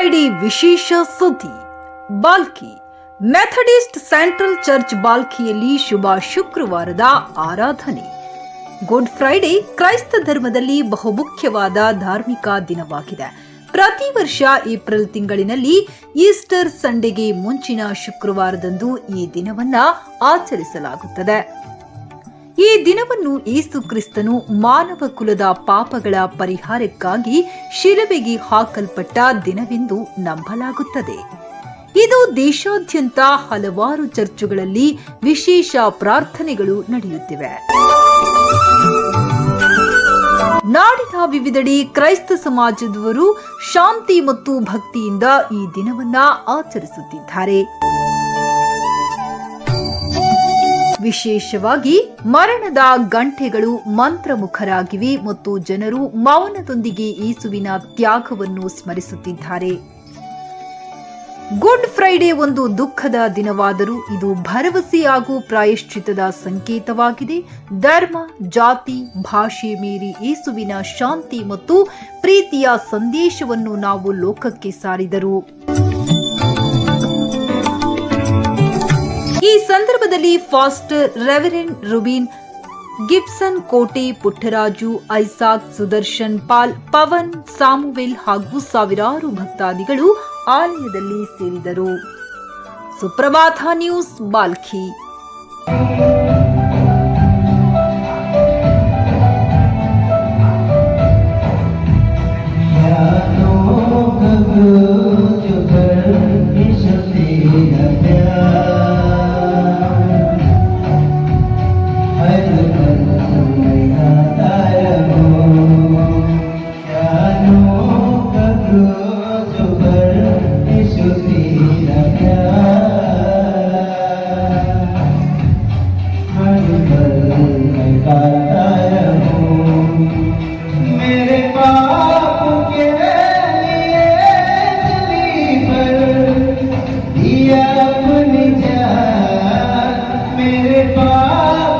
Friday ವಿಶೇಷ ಸುದ್ದಿ. Bhalki. Methodist central church ಬಾಲ್ಕಿಯಲ್ಲಿ ಶುಭ ಶುಕ್ರವಾರದ ಆರಾಧನೆ. Good Friday. ಕ್ರೈಸ್ತ ಧರ್ಮದಲ್ಲಿ ಬಹುಮುಖ್ಯವಾದ ಧಾರ್ಮಿಕ ದಿನವಾಗಿದೆ. ಪ್ರತಿ ವರ್ಷ ಏಪ್ರಿಲ್ ತಿಂಗಳಿನಲ್ಲಿ ಈಸ್ಟರ್ ಸಂಡೆಗೆ ಮುಂಚಿನ ಶುಕ್ರವಾರದಂದು ಈ ದಿನವನ್ನ ಆಚರಿಸಲಾಗುತ್ತದೆ. ಈ ದಿನವನ್ನು ಏಸು ಕ್ರಿಸ್ತನು ಮಾನವ ಕುಲದ ಪಾಪಗಳ ಪರಿಹಾರಕ್ಕಾಗಿ ಶಿಲುಬೆಗೆ ಹಾಕಲ್ಪಟ್ಟ ದಿನವೆಂದು ನಂಬಲಾಗುತ್ತದೆ. ಇದು ದೇಶಾದ್ಯಂತ ಹಲವಾರು ಚರ್ಚುಗಳಲ್ಲಿ ವಿಶೇಷ ಪ್ರಾರ್ಥನೆಗಳು ನಡೆಯುತ್ತಿವೆ. ನಾಡಿನ ವಿವಿಧೆಡೆ ಕ್ರೈಸ್ತ ಸಮಾಜದವರು ಶಾಂತಿ ಮತ್ತು ಭಕ್ತಿಯಿಂದ ಈ ದಿನವನ್ನ ಆಚರಿಸುತ್ತಿದ್ದಾರೆ. ವಿಶೇಷವಾಗಿ ಮರಣದ ಗಂಟೆಗಳು ಮಂತ್ರಮುಖರಾಗಿವೆ ಮತ್ತು ಜನರು ಮೌನದೊಂದಿಗೆ ಯೇಸುವಿನ ತ್ಯಾಗವನ್ನು ಸ್ಮರಿಸುತ್ತಿದ್ದಾರೆ. ಗುಡ್ ಫ್ರೈಡೆ ಒಂದು ದುಃಖದ ದಿನವಾದರೂ ಇದು ಭರವಸೆ ಹಾಗೂ ಪ್ರಾಯಶ್ಚಿತದ ಸಂಕೇತವಾಗಿದೆ. ಧರ್ಮ, ಜಾತಿ, ಭಾಷೆ ಮೀರಿ ಯೇಸುವಿನ ಶಾಂತಿ ಮತ್ತು ಪ್ರೀತಿಯ ಸಂದೇಶವನ್ನು ನಾವು ಲೋಕಕ್ಕೆ ಸಾರಿದರು. ಈ ಸಂದರ್ಭದಲ್ಲಿ faster reverend Ruben Gibson Kote Puttaraju Isaac Sudarshan Paul Pavan Samuel ಹಾಗೂ ಸಾವಿರಾರು ಭಕ್ತಾದಿಗಳು ಆಲಯದಲ್ಲಿ ಸೇರಿದರು. ಸುಪ್ರಭಾತ ನ್ಯೂಸ್ ಬಾಲ್ಕಿ. Bye.